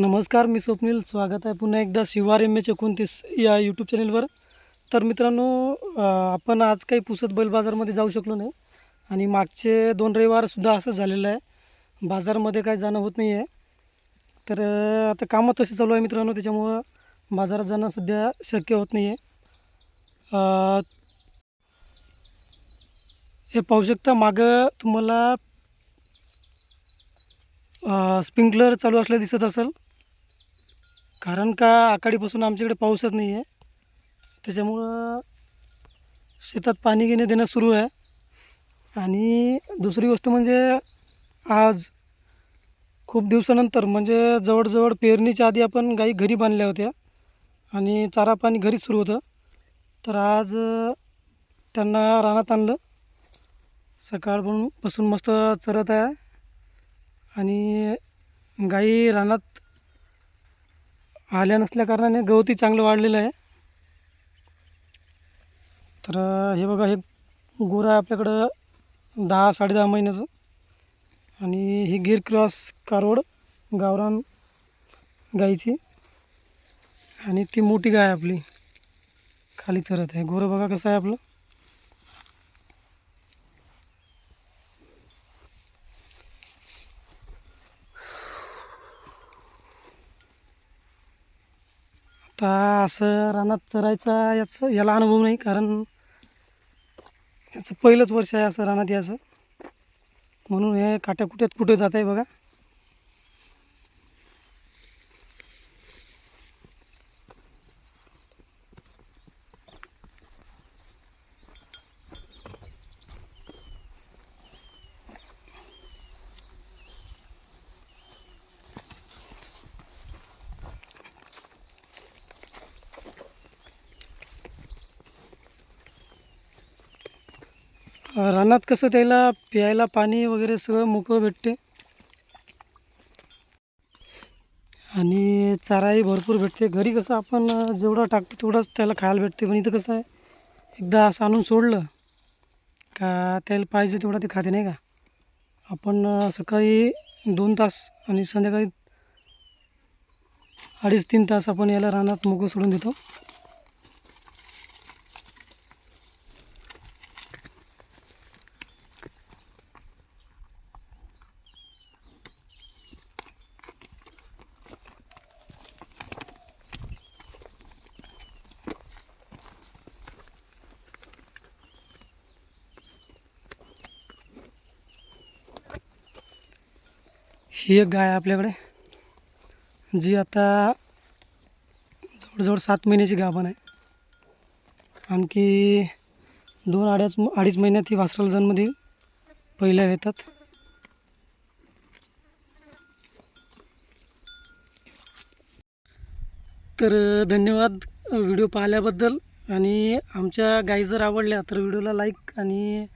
नमस्कार मी स्वप्नील. स्वागत आहे पुन्हा एकदा शिवार एम एच एकोणतीस या यूट्यूब चॅनेलवर तर मित्रांनो आपण आज काही पुसत बैल बाजारमध्ये जाऊ शकलो नाही. आणि मागचे दोन रविवारसुद्धा असं झालेलं आहे. बाजारमध्ये काय जाणं होत नाही आहे तर आता कामं तशी चालू आहे मित्रांनो त्याच्यामुळं बाजारात जाणं सध्या शक्य होत नाही आहे हे पाहू शकता मागं तुम्हाला स्प्रिंकलर चालू असलं दिसत असेल. कारण का आकाडीपासून आमच्याकडे पाऊसच नाही आहे. त्याच्यामुळं शेतात पाणी घेणे देणं सुरू आहे. आणि दुसरी गोष्ट म्हणजे आज खूप दिवसानंतर म्हणजे जवळजवळ पेरणीच्या आधी आपण गाई घरी बांधल्या होत्या. आणि चारा पाणी घरीच सुरू होतं. तर आज त्यांना रानात आणलं. सकाळपासून पासून मस्त चरत आहे. आणि गाई रानात आल्या नसल्या कारणाने गवती चांगलं वाढलेलं आहे. तर हे बघा हे गोरं आहे आपल्याकडं दहा साडेदहा महिन्याचं. आणि ही गिर क्रॉस कारवड गावरान गाईची. आणि ती मोठी गाय आपली. खाली चरत आहे. गोरं बघा कसं आहे आपलं. आता असं रानात चरायचा याचं याला अनुभव नाही कारण याचं पहिलंच वर्ष आहे असं रानात याचं म्हणून हे काट्याकुट्यात कुठे जात आहे बघा. रानात कसं त्याला प्यायला पाणी वगैरे सगळं मोकळं भेटते. आणि चाराही भरपूर भेटते. घरी कसं आपण जेवढा जेवढं टाकतो तेवढाच त्याला खायला भेटते. पण इथं कसं आहे एकदा असं आणून सोडलं का त्याला पाहिजे तेवढं ते खाते नाही का? आपण सकाळी दोन तास आणि संध्याकाळी अडीच तीन तास आपण याला रानात मोकळं सोडून देतो. ही एक गाय आहे आपल्याकडे. जी आता जवळजवळ सात महिन्याची गाभण आहे. आणखी दोन अड्याच अडीच महिन्यात ही वासराला जन्म देईल. पहिल्या येतात तर धन्यवाद व्हिडिओ पाहिल्याबद्दल. आणि आमच्या गाई जर आवडल्या तर व्हिडिओला लाईक आणि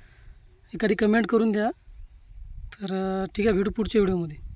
एखादी कमेंट करून द्या. तर ठीक आहे भेटू पुढच्या व्हिडिओमध्ये.